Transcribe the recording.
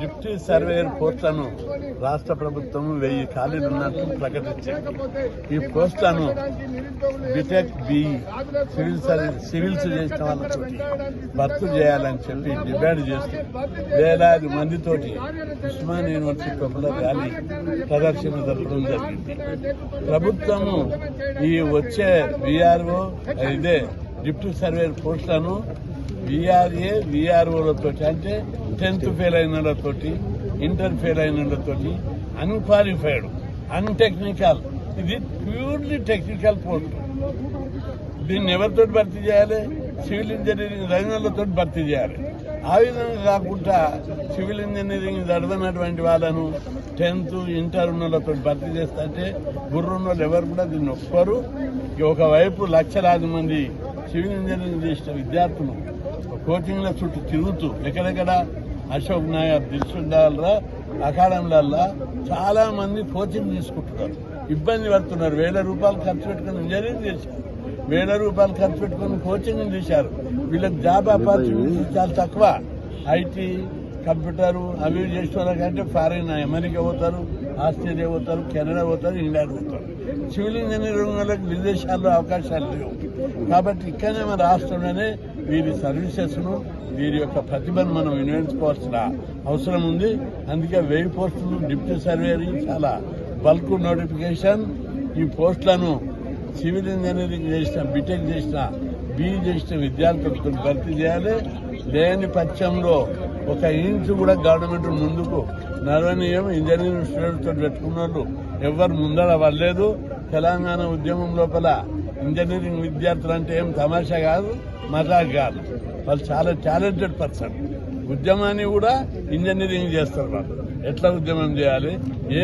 Deputy surveyor పోస్టులను రాష్ట్ర ప్రభుత్వం వెయ్యి ఖాళీలు ఉన్నట్లు ప్రకటించింది. ఈ పోస్టులను BTech B civil service civils చేసిన వాళ్ళతో భర్తీ చేయాలని చెప్పి డిమాండ్ చేస్తూ వేలాది మందితోటి ఉస్మాన్ యూనివర్సిటీ లోపల ర్యాలీ ప్రదర్శన జరపడం జరిగింది. ప్రభుత్వము ఈ వచ్చే విఆర్ఓ ఇదే డిప్యూటీ సర్వేయర్ పోస్టులను విఆర్ఏ విఆర్ఓలతో అంటే టెన్త్ ఫెయిల్ అయిన వాళ్ళతోటి ఇంటర్ ఫెయిల్ అయిన వాళ్ళతోటి అన్క్వాలిఫైడ్ అన్టెక్నికల్ ఇది ప్యూర్లీ టెక్నికల్ పోస్ట్ దీన్ని ఎవరితో భర్తీ చేయాలి? సివిల్ ఇంజనీరింగ్ రంగంలో భర్తీ చేయాలి. ఆ విధంగా కాకుండా సివిల్ ఇంజనీరింగ్ చదవనటువంటి వాళ్ళను టెన్త్ ఇంటర్ ఉన్న భర్తీ చేస్తుంటే గుర్రున్న వాళ్ళు ఎవరు కూడా దీన్ని ఒప్పుకోరు ఒకవైపు లక్షలాది మంది సివిల్ ఇంజనీరింగ్ చేసిన విద్యార్థులు కోచింగ్ల చుట్టూ తిరుగుతూ ఎక్కడెక్కడ అశోక్ నగర్ దిల్సుండాలరా అకాడమీలల్లా చాలా మంది కోచింగ్ తీసుకుంటున్నారు. ఇబ్బంది పడుతున్నారు. వేల రూపాయలు ఖర్చు పెట్టుకుని ఇంజనీరింగ్ చేశారు. వేల రూపాయలు ఖర్చు పెట్టుకుని కోచింగ్ చేశారు. వీళ్ళకి జాబ్ ఆపర్చునిటీ చాలా తక్కువ. ఐటీ కంప్యూటర్ అవి చేసిన వాళ్ళకంటే ఫారిన్ అమెరికా పోతారు ఆస్ట్రేలియా పోతారు కెనడా పోతారు ఇంగ్లాండ్ పోతారు. సివిల్ ఇంజనీరింగ్ వాళ్ళకి విదేశాల్లో అవకాశాలు లేవు. కాబట్టి ఇక్కడనే మన రాష్ట్రంలోనే వీరి సర్వీసెస్ను వీరి యొక్క ప్రతిభను మనం వినియోగించుకోవాల్సిన అవసరం ఉంది. అందుకే వెయ్యి పోస్టులు డిప్యూటీ సర్వేయర్ చాలా బల్క్ నోటిఫికేషన్ ఈ పోస్టులను సివిల్ ఇంజనీరింగ్ చేసిన బీటెక్ చేసిన బీఈ చేసిన విద్యార్థులతో భర్తీ చేయాలి. లేని పక్షంలో ఒక ఇంచు కూడా గవర్నమెంట్ ముందుకు నడవనీయం. ఇంజనీరింగ్ స్టూడెంట్స్ పెట్టుకున్నారు ఎవరు ముందర పడలేదు. తెలంగాణ ఉద్యమం లోపల ఇంజనీరింగ్ విద్యార్థులు అంటే ఏం తమాషా కాదు మజాక్ కాదు. వాళ్ళు చాలా టాలెంటెడ్ పర్సన్. ఉద్యమాన్ని కూడా ఇంజనీరింగ్ చేస్తారు వాళ్ళు. ఎట్లా ఉద్యమం చేయాలి? ఏ